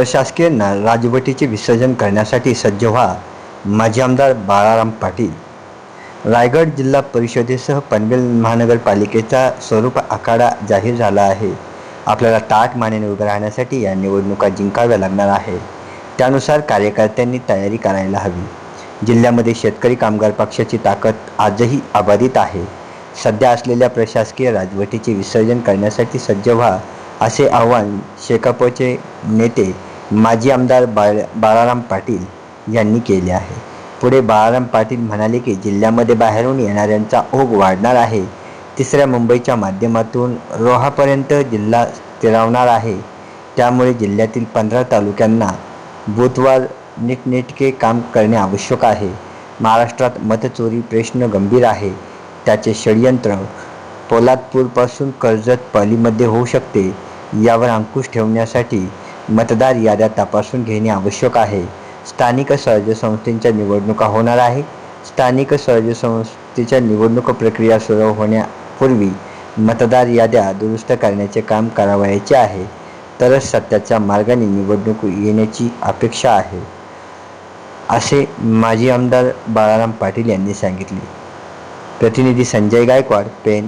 प्रशासकीय ना राजवटीचे विसर्जन करण्यासाठी सज्ज व्हा. माजी आमदार बाळाराम पाटील. रायगड जिल्हा परिषदेसह पनवेल महानगरपालिकेचा स्वरूप आखाडा जाहीर झाला आहे. आपल्याला ताट मानेने उभे राहण्यासाठी या निवडणुका जिंकाव्या लागणार आहे. त्यानुसार कार्यकर्त्यांनी तयारी करायला हवी. जिल्ह्यामध्ये शेतकरी कामगार पक्षाची ताकद आजही अबाधित आहे. सध्या असलेल्या प्रशासकीय राजवटीचे विसर्जन करण्यासाठी सज्ज व्हा असे आवाहन शेकापचे नेते माजी आमदार बाळ बाळाराम पाटील यांनी केले आहे. पुढे बाळाराम पाटील म्हणाले की जिल्ह्यामध्ये बाहेरून येणाऱ्यांचा ओघ वाढणार आहे. तिसऱ्या मुंबईच्या माध्यमातून रोहापर्यंत जिल्हा स्थिरावणार आहे. त्यामुळे जिल्ह्यातील पंधरा तालुक्यांना बुधवार नीटनेटके काम करणे आवश्यक आहे. महाराष्ट्रात मतचोरी प्रश्न गंभीर आहे. त्याचे षडयंत्र पोलादपूरपासून कर्जत पालीमध्ये होऊ शकते यावर अंकुश ठेवण्यासाठी मतदार याद्या तपासून घेणे आवश्यक आहे. स्थानिक स्वराज्य संस्थेच्या निवडणुका होणार आहे स्थानिक स्वराज्य संस्थेच्या निवडणूक प्रक्रिया सुरू होण्यापूर्वी मतदार याद्या दुरुस्त करण्याचे काम करावयाचे आहे. तरच सत्याच्या मार्गाने निवडणूक येण्याची अपेक्षा आहे असे माजी आमदार बाळाराम पाटील यांनी सांगितले. प्रतिनिधी संजय गायकवाड पेन